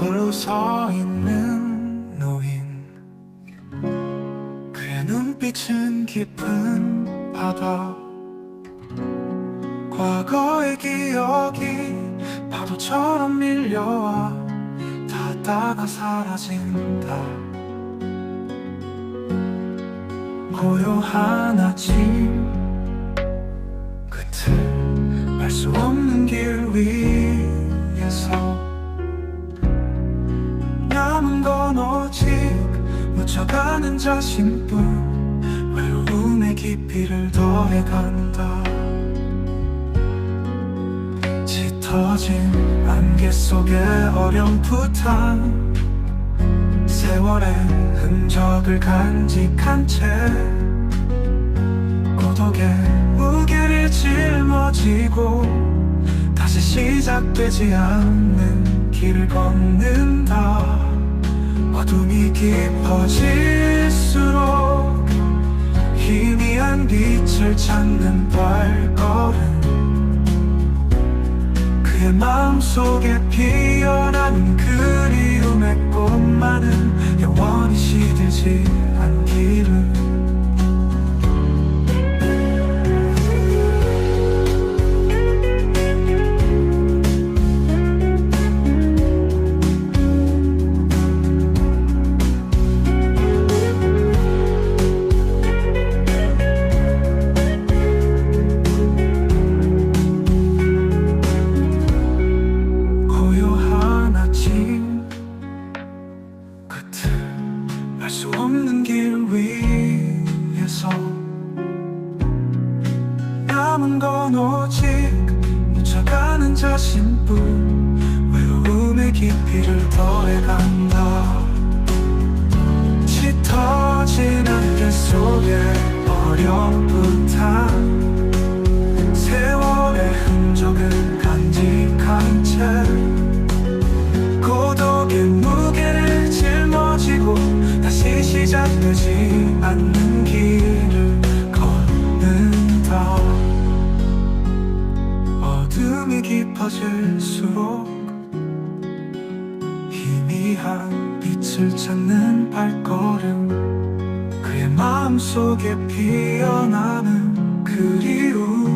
홀로 서 있는 노인. 그의 눈빛은 깊은 바다. 과거의 기억이 파도처럼 밀려와 닿다가 사라진다. 고요한 아침 끝을 알수 없는 길 묻혀가는 자신뿐 외로움의 깊이를 더해간다? 짙어진 안개 속에 어렴풋한 세월의 흔적을 간직한 채 고독의 무게를 짊어지고 다시 시작되지 않는 길을 걷는다 어둠이 깊어질수록 희미한 빛을 찾는 발걸음. 그의 마음속에 피어난 그 남은 건 오직 묻혀가는 자신뿐. 외로움의 깊이를 더해간다. 짙어진 안개 속에 어렴풋 깊어질수록 희미한 빛을 찾는 발걸음 그의 마음속에 피어나는 그리움